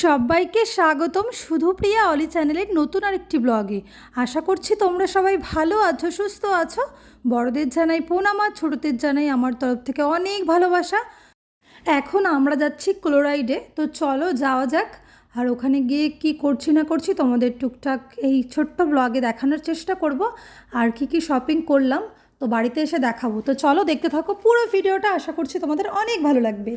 সবাইকে স্বাগতম শুধুপ্রিয়া অলি চ্যানেলের নতুন আরেকটি ব্লগে। আশা করছি তোমরা সবাই ভালো আছো, সুস্থ আছো। বড়দের জানাই প্রণাম আর ছোটদের জানাই আমার তরফ থেকে অনেক ভালোবাসা। এখন আমরা যাচ্ছি ক্লোরাইডে, তো চলো যাওয়া যাক। আর ওখানে গিয়ে কি করছি না করছি তোমাদের টুকটাক এই ছোট্ট ব্লগে দেখানোর চেষ্টা করব। আর কি কি শপিং করলাম, তো বাড়িতে এসে দেখাবো। তো চলো দেখতে থাকো পুরো ভিডিওটা, আশা করছি তোমাদের অনেক ভালো লাগবে।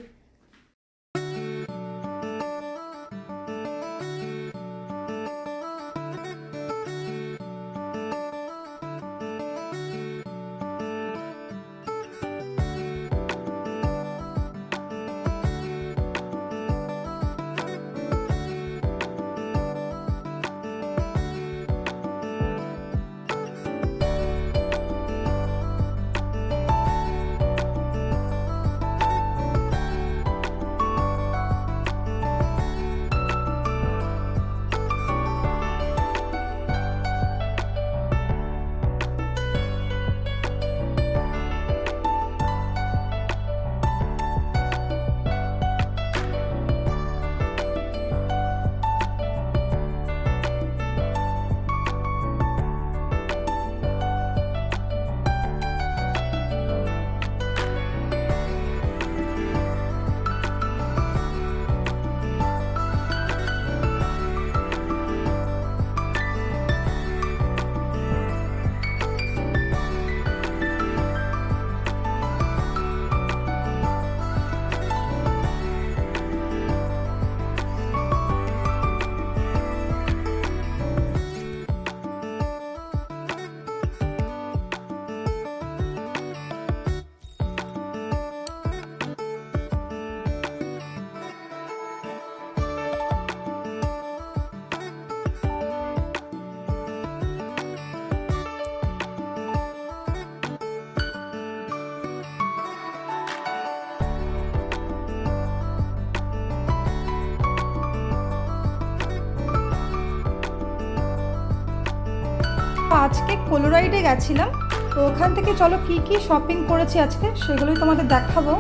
আজকে কোলোরাইডে গেছিলাম, তো ওখান থেকে চলো কি কি শপিং করেছি আজকে সেগুলোই তোমাদের দেখাবো।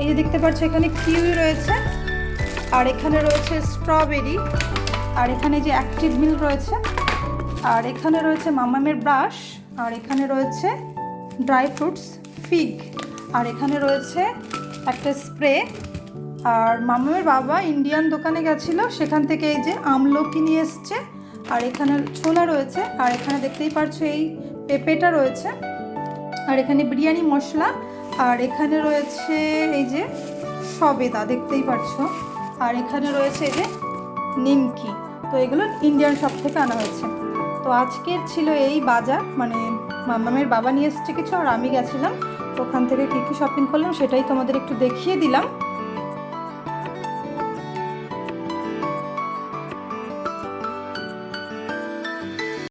এই যে দেখতে পাচ্ছ, এখানে কিউই রয়েছে, আর এখানে রয়েছে স্ট্রবেরি আর এখানে যে অ্যাক্টিভ মিল রয়েছে, আর এখানে রয়েছে মামামের ব্রাশ আর এখানে রয়েছে ড্রাই ফ্রুটস ফিগ আর এখানে রয়েছে একটা স্প্রে আর মামামের বাবা ইন্ডিয়ান দোকানে গেছিল, সেখান থেকে এই যে আমলকি নিয়ে এসছে। আর এখানে ছোলা রয়েছে, আর এখানে দেখতেই পারছ এই পেঁপেটা রয়েছে, আর এখানে বিরিয়ানি মশলা, আর এখানে রয়েছে এই যে সবেদা, দেখতেই পারছ, আর এখানে রয়েছে এই যে নিমকি, তো এগুলো ইন্ডিয়ান শপ থেকে আনা হয়েছে। তো আজকের ছিল এই বাজার মানে মামামের বাবা নিয়ে এসছে কিছু, আর আমি গেছিলাম ওখান থেকে কী কী শপিং করলাম সেটাই তোমাদের একটু দেখিয়ে দিলাম।